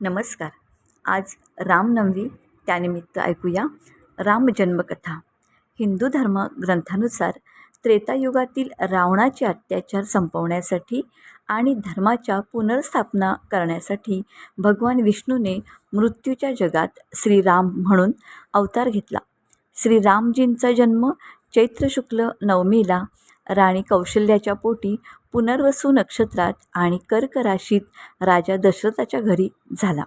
नमस्कार. आज रामनवमी त्यानिमित्त ऐकूया रामजन्मकथा हिंदू धर्म ग्रंथानुसार त्रेतायुगातील रावणाचे अत्याचार संपवण्यासाठी आणि धर्माच्या पुनर्स्थापना करण्यासाठी भगवान विष्णूने मृत्यूच्या जगात श्रीराम म्हणून अवतार घेतला. श्रीरामजींचा जन्म चैत्र शुक्ल नवमीला राणी कौशल्याच्या पोटी पुनर्वसू नक्षत्रात आणि कर्क राशीत राजा दशरथाच्या घरी झाला.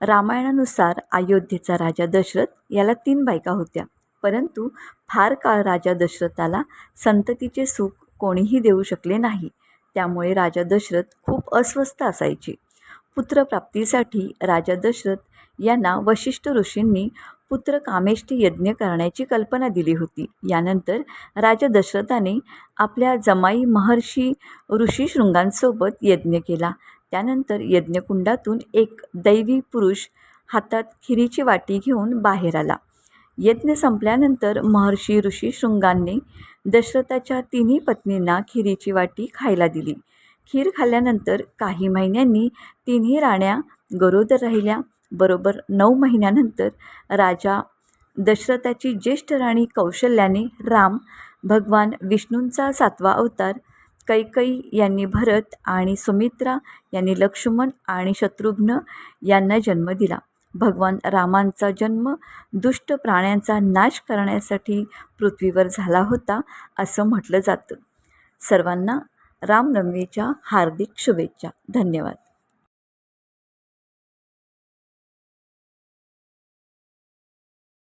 रामायणानुसार अयोध्येचा राजा दशरथ याला तीन बायका होत्या. परंतु फार काळ राजा दशरथाला संततीचे सुख कोणीही देऊ शकले नाही. त्यामुळे राजा दशरथ खूप अस्वस्थ असायचे. पुत्रप्राप्तीसाठी राजा दशरथ यांना वशिष्ठ ऋषींनी पुत्र कामेष्टी यज्ञ करण्याची कल्पना दिली होती. यानंतर राजा दशरथाने आपल्या जमाई महर्षी ऋषीशृंगांसोबत यज्ञ केला. त्यानंतर यज्ञकुंडातून एक दैवी पुरुष हातात खिरीची वाटी घेऊन बाहेर आला. यज्ञ संपल्यानंतर महर्षी ऋषीशृंगांनी दशरथाच्या तिन्ही पत्नींना खिरीची वाटी खायला दिली. खीर खाल्ल्यानंतर काही महिन्यांनी तिन्ही राण्या गरोदर राहिल्या. बरोबर नऊ महिन्यानंतर राजा दशरथाची ज्येष्ठ राणी कौशल्याने राम भगवान विष्णूंचा सातवा अवतार कैकई यांनी भरत आणि सुमित्रा यांनी लक्ष्मण आणि शत्रुघ्न यांना जन्म दिला. भगवान रामांचा जन्म दुष्ट प्राण्यांचा नाश करण्यासाठी पृथ्वीवर झाला होता असं म्हटलं जातं. सर्वांना रामनवमीच्या हार्दिक शुभेच्छा. धन्यवाद.